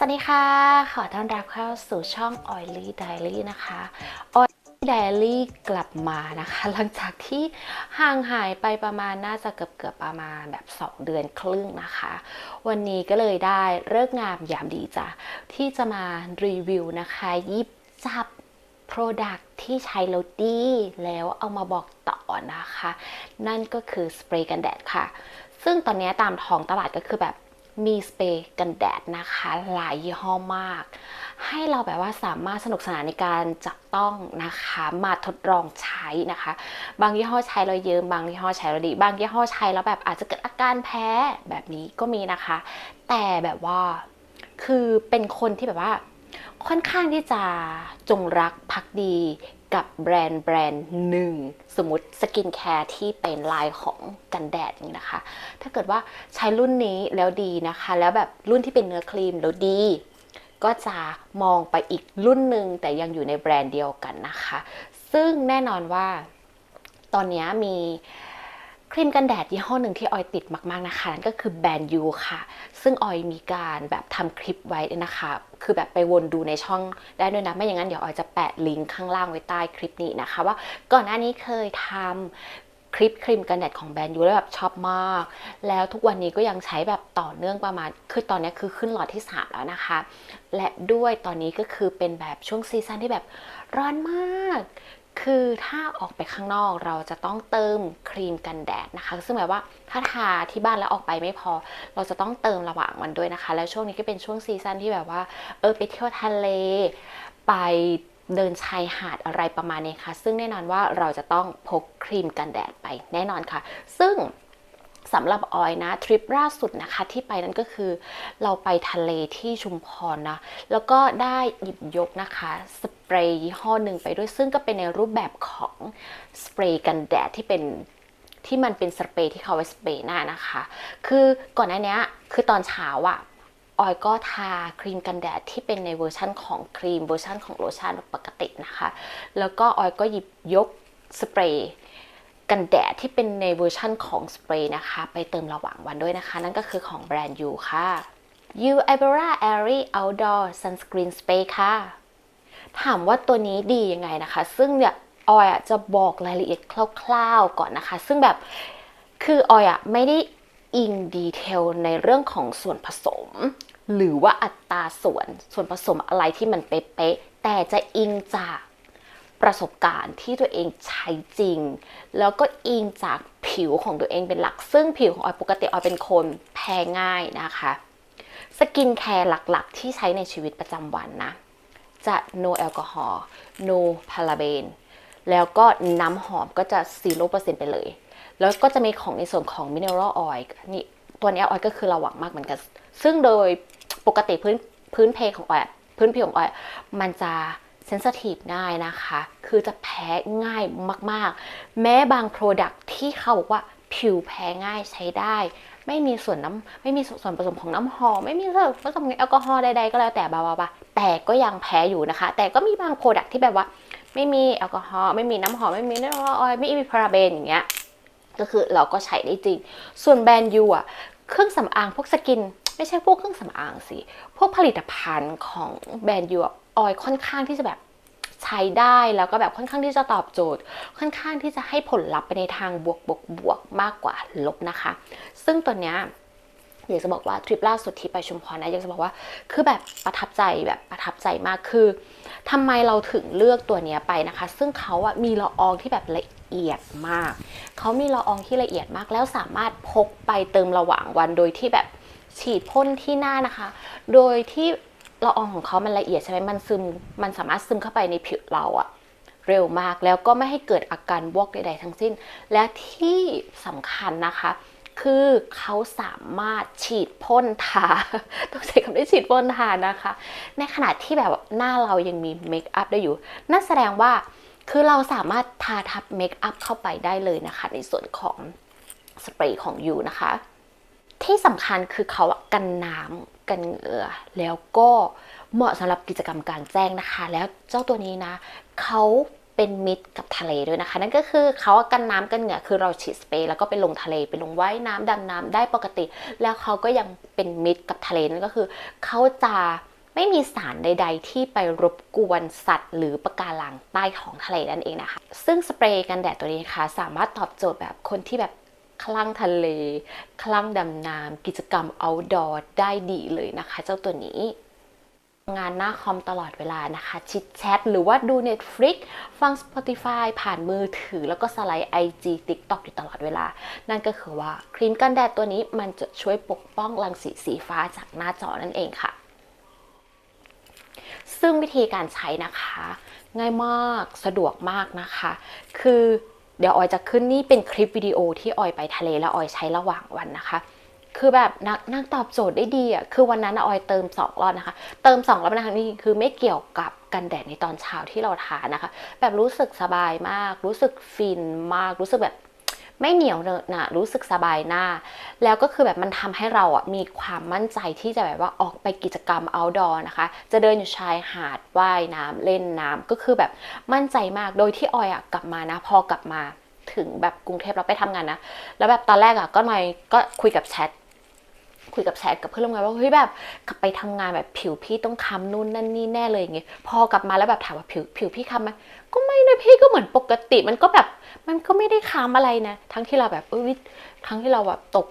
สวัสดีค่ะ ขอต้อนรับเข้าสู่ช่อง Oily Diary นะคะ Oily Diary กลับมานะคะ หลังจากที่ห่างหายไปประมาณน่าจะเกือบเกือบๆประมาณแบบ 2 เดือนครึ่งนะคะ วันนี้ก็เลยได้เลิกงามยามดีจ้ะ ที่จะมารีวิวนะคะยิบจับ Product ที่ใช้แล้วดีแล้วเอามาบอกต่อนะคะ นั่นก็คือสเปรย์กันแดดค่ะ ซึ่งตอนนี้ตามท้องตลาดก็คือแบบ มีสเปรย์กันแดดนะคะ หลายยี่ห้อมาก ให้เราแบบว่าสามารถสนุกสนานในการจับต้องนะคะ มาทดลองใช้นะคะ บางยี่ห้อใช้แล้วเยิ้มบางยี่ห้อใช้แล้วดี บางยี่ห้อใช้แล้วแบบอาจจะเกิดอาการแพ้แบบนี้ก็มีนะคะ แต่แบบว่าคือเป็นคนที่แบบว่าค่อนข้างที่จะจงรักภักดี กับแบรนด์แบรนด์หนึ่งสมมติสกินแคร์ที่เป็นลายของกันแดดอย่างนี้นะคะ ถ้าเกิดว่าใช้รุ่นนี้แล้วดีนะคะ แล้วแบบรุ่นที่เป็นเนื้อครีมแล้วดี ก็จะมองไปอีกรุ่นหนึ่งแต่ยังอยู่ในแบรนด์เดียวกันนะคะ ซึ่งแน่นอนว่าตอนนี้มี ครีมกันแดดยี่ห้อหนึ่งที่ออยติดมากๆนะคะนั่นก็คือแบรนด์ยูค่ะ ซึ่งออยมีการแบบทำคลิปไว้นะคะ คือแบบไปวนดูในช่องได้ด้วยนะ ไม่อย่างนั้นเดี๋ยวออยจะแปะลิงก์ข้างล่างไว้ใต้คลิปนี้นะคะ ว่าก่อนหน้านี้เคยทำคลิปครีมกันแดดของแบรนด์ยูแล้วแบบชอบมาก แล้วทุกวันนี้ก็ยังใช้แบบต่อเนื่องประมาณ คือตอนนี้คือขึ้นหลอดที่ 3 แล้วนะคะ และด้วยตอนนี้ก็คือเป็นแบบช่วงซีซั่นที่แบบร้อนมาก คือถ้าออกไปข้างนอกเราจะต้องเติมครีมกันแดดนะคะ ซึ่งหมายว่าถ้าทาที่บ้านแล้วออกไปไม่พอ เราจะต้องเติมระหว่างวันด้วยนะคะ แล้วช่วงนี้ก็เป็นช่วงซีซั่นที่แบบว่า เออไปเที่ยวทะเล ไปเดินชายหาดอะไรประมาณนี้ค่ะ ซึ่งแน่นอนว่าเราจะต้องพกครีมกันแดดไปแน่นอนค่ะ ซึ่ง สำหรับออยนะทริปล่าสุดนะคะที่ไปนั่นก็คือเราไปทะเลที่ชุมพรนะแล้วก็ได้หยิบยกนะคะสเปรย์ยี่ห้อหนึ่งไปด้วยซึ่งก็เป็นในรูปแบบของสเปรย์กันแดดที่เป็นที่มันเป็นสเปรย์ที่เขาไว้สเปรย์หน้านะคะ คือก่อนหน้านี้คือตอนเช้าอะออยก็ทาครีมกันแดดที่เป็นในเวอร์ชั่นของครีมเวอร์ชั่นของโลชั่นปกตินะคะ แล้วก็ออยก็หยิบยกสเปรย์ กันแดดที่เป็นในเวอร์ชั่นของสเปรย์นะคะ ไปเติมระหว่างวันด้วยนะคะ นั่นก็คือของแบรนด์ยูค่ะ U Ibera Airy Outdoor Sunscreen Spray ค่ะ ถามว่าตัวนี้ดียังไงนะคะ ซึ่งเนี่ยออยจะบอกรายละเอียดคร่าวๆก่อนนะคะ ซึ่งแบบคือออยอะไม่ได้อิงดีเทลในเรื่องของส่วนผสม หรือว่าอัตราส่วนส่วนผสมอะไรที่มันเป๊ะๆแต่จะอิงจาก ประสบการณ์ที่ตัวเองใช้จริง แล้วก็อิงจากผิวของตัวเองเป็นหลัก ซึ่งผิวของออยปกติออยเป็นคนแพ้ง่ายนะคะสกินแคร์หลักๆ ที่ใช้ในชีวิตประจำวันนะ จะ no แอลกอฮอล์ no พาราเบน แล้วก็น้ำหอมก็จะ 0%ไปเลย แล้วก็จะมีของในส่วนของ mineral oil นี่ตัวนี้ออยก็คือระวังมากเหมือนกัน ซึ่งโดยปกติพื้นพื้นเพของออยพื้นผิวของออยมันจะ เซน i ทีฟง่ายนะคะ คือจะแพ้ง่ายมากๆ แม้บาง Product ที่เขาบอกว่าผิวแพ้ง่ายใช้ได้ ไม่มีส่วนน้ำไม่มีส่วนผสมของน้ำหอมไม่มีส่วนผสมแอลกอฮอล์ใดๆก็แล้วแต่บาบาแต่ก็ยังแพ้อยู่นะคะ แต่ก็มีบางโปรดักที่แบบว่า ไม่มีแอลกอฮอล์ไม่มีน้ำหอมไม่มีน้ำออยล์ไม่มีพาราเบนอย่างเงี้ยก็คือเราก็ใช้ได้จริง ส่วนแบรนด์ยูอะเครื่องสำอางพวกสกิน ไม่ใช่พวกเครื่องสำอางสิ พวกผลิตภัณฑ์ของแบรนด์ยู ออยค่อนข้างที่จะแบบใช้ได้แล้วก็แบบค่อนข้างที่จะตอบโจทย์ ค่อนข้างที่จะให้ผลลัพธ์ไปในทางบวกบวกบวกมากกว่าลบนะคะ ซึ่งตัวเนี้ยอยากจะบอกว่าทริปล่าสุดที่ไปชุมพรนะอยากจะบอกว่าคือแบบประทับใจแบบประทับใจมากคือทำไมเราถึงเลือกตัวเนี้ยไปนะคะ ซึ่งเขาอะมีละอองที่แบบละเอียดมาก เขามีละอองที่ละเอียดมาก แล้วสามารถพกไปเติมระหว่างวันโดยที่แบบฉีดพ่นที่หน้านะคะ โดยที่ ละอองของเขามันละเอียดใช่ไหมมันซึม มันสามารถซึมเข้าไปในผิวเราอะเร็วมากแล้วก็ไม่ให้เกิดอาการวอกใดๆทั้งสิ้น และที่สำคัญนะคะ คือเขาสามารถฉีดพ่นทาต้องใช้คำว่าฉีดพ่นทานะคะ ในขณะที่แบบหน้าเรายังมีเมคอัพได้อยู่ นั่นแสดงว่าคือเราสามารถทาทับเมคอัพเข้าไปได้เลยนะคะ ในส่วนของสเปรย์ของยูนะคะ ที่สำคัญคือเขา กันน้ำกันเหงื่อแล้วก็เหมาะสำหรับกิจกรรมกลางแจ้งนะคะ แล้วเจ้าตัวนี้นะเขาเป็นมิตรกับทะเลด้วยนะคะ นั่นก็คือเขากันน้ำกันเหงื่อคือเราฉีดสเปรย์แล้วก็ไปลงทะเลไปลงว่ายน้ำดำน้ำได้ปกติ แล้วเขาก็ยังเป็นมิตรกับทะเลนั่นก็คือเขาจะไม่มีสารใด ๆ ที่ไปรบกวนสัตว์ หรือปะการังใต้ท้องทะเลนั่นเองนะคะ ซึ่งสเปรย์กันแดดตัวนี้นะคะ สามารถตอบโจทย์แบบคนที่แบบ ลั่งทะเล คลั่งดำน้ำกิจกรรม outdoor ได้ดีเลยนะคะ เจ้าตัวนี้งานหน้าคอมตลอดเวลานะคะ ชิดแชทหรือว่าดู Netflix ฟัง Spotify ผ่านมือถือแล้วก็สไลด์ IG TikTok อยู่ตลอดเวลา นั่นก็คือว่าครีมกันแดดตัวนี้มันจะช่วยปกป้องรังสีสีฟ้าจากหน้าจอนั่นเองค่ะ ซึ่งวิธีการใช้นะคะ ง่ายมากสะดวกมากนะคะ คือ เดี๋ยวออยจะขึ้นนี่เป็นคลิปวิดีโอที่ออยไปทะเลแล้วออยใช้ระหว่างวันนะคะ คือแบบนักนักตอบโจทย์ได้ดีอะ คือวันนั้นออยเติมสองรอบนะคะ เติมสองรอบนะคะนี่คือไม่เกี่ยวกับกันแดดในตอนเช้าที่เราทานนะคะ แบบรู้สึกสบายมาก รู้สึกฟินมาก รู้สึกแบบ ไม่เหนียวเนอะหนะรู้สึกสบายหน้า แล้วก็คือแบบมันทำให้เราอะมีความมั่นใจที่จะแบบว่าออกไปกิจกรรม outdoor นะคะ จะเดินอยู่ชายหาดว่ายน้ำเล่นน้ำก็คือแบบมั่นใจมากโดยที่ออยอะกลับมานะ พอกลับมาถึงแบบกรุงเทพเราไปทำงานนะ แล้วแบบตอนแรกอะก็หน่อยก็คุยกับแชท คุยกับแชทกับเพื่อนร่วมงานว่าเฮ้ยแบบกลับไปทำงานแบบผิวพี่ต้องค้ำนู่นนั่นนี่แน่เลยอย่างเงี้ยพอกลับมาแล้วแบบถามว่าผิวผิวพี่ค้ำไหมก็ไม่นะพี่ก็เหมือนปกติมันก็แบบมันก็ไม่ได้ค้ำอะไรนะ ทั้งที่เราแบบเออวิทั้งที่เราแบบตก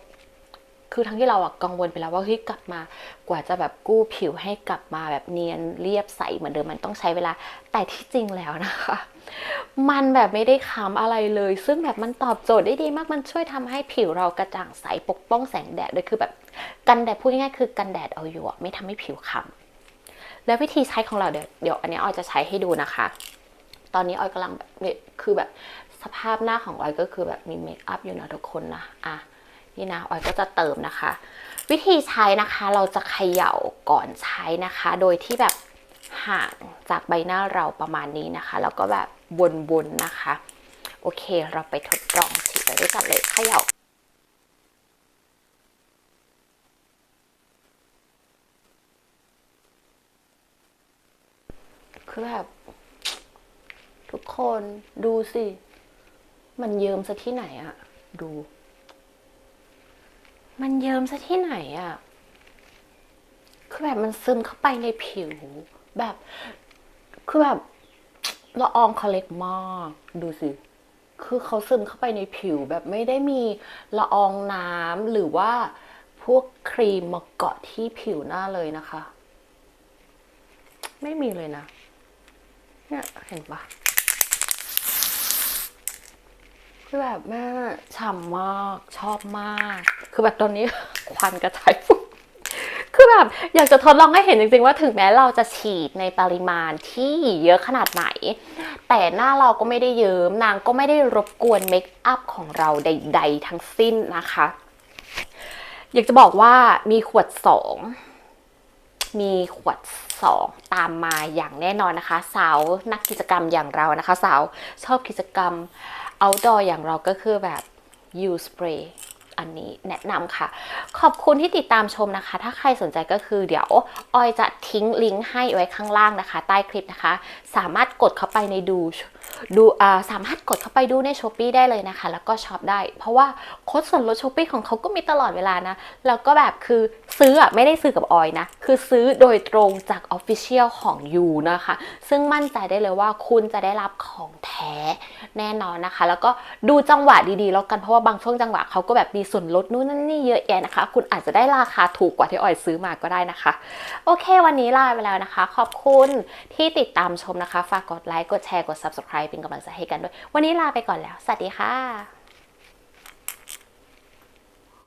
คือทั้งที่เราอะกังวลไปแล้วว่าเฮ้ยกลับมากว่าจะแบบกู้ผิวให้กลับมาแบบเนียนเรียบใสเหมือนเดิมมันต้องใช้เวลาแต่ที่จริงแล้วนะคะมันแบบไม่ได้ค้ำอะไรเลย ซึ่งแบบมันตอบโจทย์ได้ดีมาก มันช่วยทำให้ผิวเรากระจ่างใสปกป้องแสงแดดด้วยคือแบบ กันแดดพูดง่ายๆคือกันแดดเอาอยู่ไม่ทำให้ผิวค้ำแล้ววิธีใช้ของเราเดี๋ยวเดี๋ยวอันนี้ออยจะใช้ให้ดูนะคะ ตอนนี้ออยกำลังแบบคือแบบสภาพหน้าของออยก็คือแบบมีเมคอัพอยู่นะทุกคนนะอะนี่นะออยก็จะเติมนะคะ วิธีใช้นะคะเราจะเขย่าก่อนใช้นะคะ โดยที่แบบห่างจากใบหน้าเราประมาณนี้นะคะ แล้วก็แบบวนๆนะคะ โอเคเราไปทดลองฉีดไปด้วยกันเลยเขย่า คือแบบทุกคนดูสิ มันเยิมซะที่ไหนอะดู มันเยิมซะที่ไหนอะคือแบบมันซึมเข้าไปในผิว แบบ คือแบบละอองเขาเล็กมาก ดูสิ คือเขาซึมเข้าไปในผิวแบบไม่ได้มีละอองน้ำหรือว่าพวกครีมมาเกาะที่ผิวหน้าเลยนะคะ ไม่มีเลยนะ เนี่ยเห็นปะคือแบบแม่ฉ่ำมากชอบมาก คือแบบตอนนี้ควันกระจายฟุ้งคือแบบอยากจะทดลองให้เห็นจริงๆว่าถึงแม้เราจะฉีดในปริมาณที่เยอะขนาดไหน แต่หน้าเราก็ไม่ได้เยิ้มนางก็ไม่ได้รบกวนเมคอัพของเราใด ๆ ทั้งสิ้นนะคะ อยากจะบอกว่ามีขวดสองมีขวด 2 ตามมาอย่างแน่นอนนะคะ สาวนักกิจกรรมอย่างเรานะคะ สาวชอบกิจกรรม outdoor อย่างเราก็คือแบบ U spray อันนี้แนะนำค่ะ ขอบคุณที่ติดตามชมนะคะ ถ้าใครสนใจก็คือเดี๋ยวออยจะทิ้งลิงก์ให้ไว้ข้างล่างนะคะ ใต้คลิปนะคะ สามารถกดเข้าไปในดูดูสามารถกดเข้าไปดูในช้อป e ได้เลยนะคะ แล้วก็ช็อปได้ เพราะว่าโค้ดส่วนลดช้อปปีของเขาก็มีตลอดเวลานะ แล้วก็แบบคือซื้ออะไม่ได้ซื้อกับออยนะ คือซื้อโดยตรงจาก Official ของยูนะคะ ซึ่งมั่นใจได้เลยว่าคุณจะได้รับของแท้แน่นอนนะคะ แล้วก็ดูจังหวะดีๆแล้วกันเพราะว่าบางช่วงจังหวะเขาก็แบบมีส่วนลดนู่นนั่นนี่เยอะแยะนะคะ คุณอาจจะได้ราคาถูกกว่าที่ออยซื้อมาก็ได้นะคะ โอเค วันนี้ลาไปแล้วนะคะ ขอบคุณที่ติดตามชมนะคะ ฝากกดไลค์ กดแชร์ กด subscribe เป็นกำลังใจให้กันด้วย วันนี้ลาไปก่อนแล้ว สวัสดีค่ะ